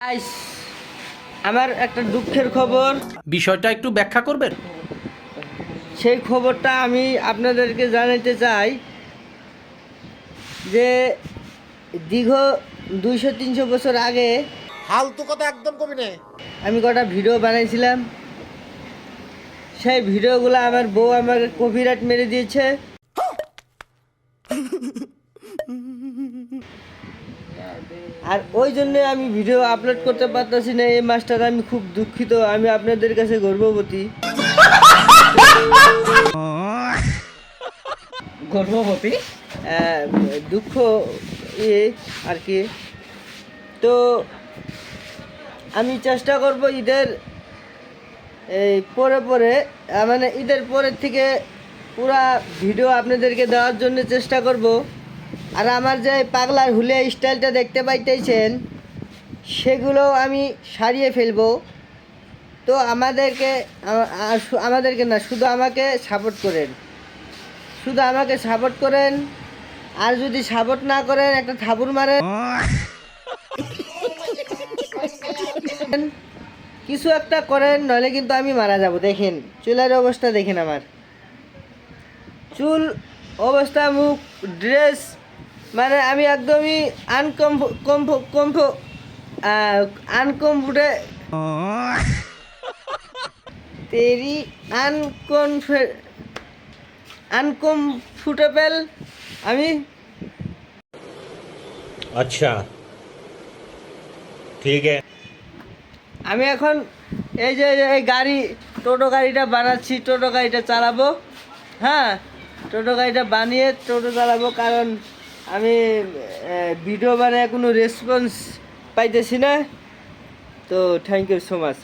Guys আমার একটা দুঃখের খবর। বিষয়টা একটু ব্যাখ্যা করবেন? সেই খবরটা আমি আপনাদেরকে জানাতে চাই যে দীর্ঘ দুইশো তিনশো বছর আগে ফালতু কথা একদম কবি নে আমি কটা ভিডিও বানাইছিলাম। সেই ভিডিওগুলো আমার বউ আমাকে কপিরাইট মেরে দিয়েছে। আর ওই জন্য আমি ভিডিও আপলোড করতে পারতেছি না এই মাসটার আমি খুব দুঃখিত আমি আপনাদের কাছে গর্ববতী গর্ভবতী? দুঃখ ইয়ে আর কি। তো আমি চেষ্টা করব ঈদের এই পরে পরে মানে ঈদের পরের থেকে পুরা ভিডিও আপনাদেরকে দেওয়ার জন্য চেষ্টা করব। আর আমার যে পাগলার হুলিয়া স্টাইলটা দেখতে পাইতেছেন সেগুলো আমি সারিয়ে ফেলব। তো আমাদেরকে আমাদেরকে না, শুধু আমাকে সাপোর্ট করেন। শুধু আমাকে সাপোর্ট করেন, আর যদি সাপোর্ট না করেন, একটা থাবুর মারেন। কিছু একটা করেন, নইলে কিন্তু আমি মারা যাব। দেখেন, চুলের অবস্থা দেখেন আমার। চুল, অবস্থা, মুখ ড্রেস মানে আমি একদমই আনকমফ কমফ কমফ আনকমফুটে তেরি আনকনফে আনকমফোর্টেবল আমি আচ্ছা। ঠিক আছে। আমি এখন এই যে যে এই গাড়ি টোটো গাড়িটা বানাচ্ছি টোটো গাড়িটা চালাবো। হ্যাঁ টোটো গাড়িটা বানিয়ে টোটো চালাবো কারণ আমি ভিডিও বানায় কোনো রেসপন্স পাইতেছি না। তো থ্যাংক ইউ সো মাচ